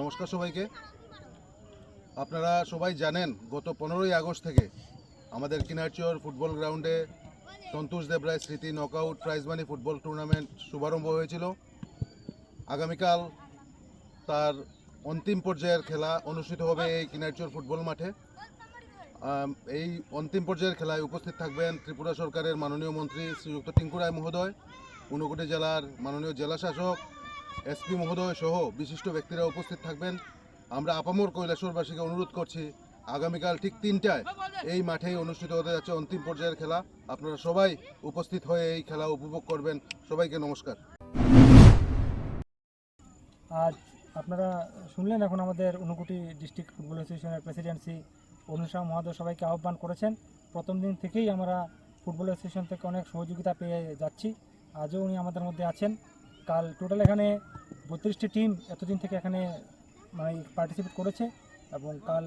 নমস্কার সবাইকে। আপনারা সবাই জানেন, গত পনেরোই আগস্ট থেকে আমাদের কিনারচর ফুটবল গ্রাউন্ডে সন্তোষ দেবরায় স্মৃতি knockout prize money football tournament শুভারম্ভ হয়েছিল। আগামীকাল তার অন্তিম পর্যায়ের খেলা অনুষ্ঠিত হবে এই কিনারচর ফুটবল মাঠে। এই অন্তিম পর্যায়ের খেলায় উপস্থিত থাকবেন ত্রিপুরা সরকারের মাননীয় মন্ত্রী শ্রীযুক্ত টিঙ্কু রায় মহোদয়, ঊনকোটি জেলার মাননীয় জেলা শাসক এসপি মহোদয় সহ বিশিষ্ট ব্যক্তিরা উপস্থিত থাকবেন। আমরা আপামর কৈলাসরবাসীকে অনুরোধ করছি, আগামীকাল ঠিক তিনটায় এই মাঠেই অনুষ্ঠিত হতে যাচ্ছে অন্তিম পর্যায়ের খেলা। আপনারা সবাই উপস্থিত হয়ে এই খেলা উপভোগ করবেন। সবাইকে নমস্কার। আজ আপনারা শুনলেন এখন আমাদের ঊনকোটি ডিস্ট্রিক্ট ফুটবল অ্যাসোসিয়েশনের প্রেসিডেন্সি অনুষা মহোদয় সবাইকে আহ্বান করেছেন। প্রথম দিন থেকেই আমরা ফুটবল অ্যাসোসিয়েশন থেকে অনেক সহযোগিতা পেয়ে যাচ্ছি। আজও উনি আমাদের মধ্যে আছেন। কাল টোটাল এখানে বত্রিশটি টিম এতদিন থেকে এখানে মানে পার্টিসিপেট করেছে এবং কাল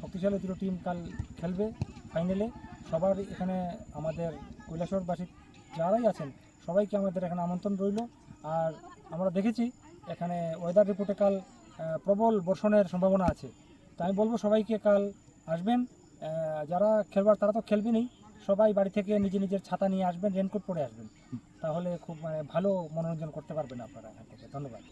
শক্তিশালী দুটো টিম কাল খেলবে ফাইনালে সবার এখানে আমাদের কৈলাসরবাসী যারাই আছেন, সবাইকে আমাদের এখানে আমন্ত্রণ রইল। আর আমরা দেখেছি এখানে ওয়েদার রিপোর্টে কাল প্রবল বর্ষণের সম্ভাবনা আছে। তো আমি বলব সবাইকে কাল আসবেন। যারা খেলবার, তারা তো খেলবেনই। সবাই বাড়ি থেকে নিজে নিজের ছাতা নিয়ে আসবেন রেনকোট পরে আসবেন। তাহলে খুব মানে ভালো মনোরঞ্জন করতে পারবেন আপনারা এখান থেকে। ধন্যবাদ।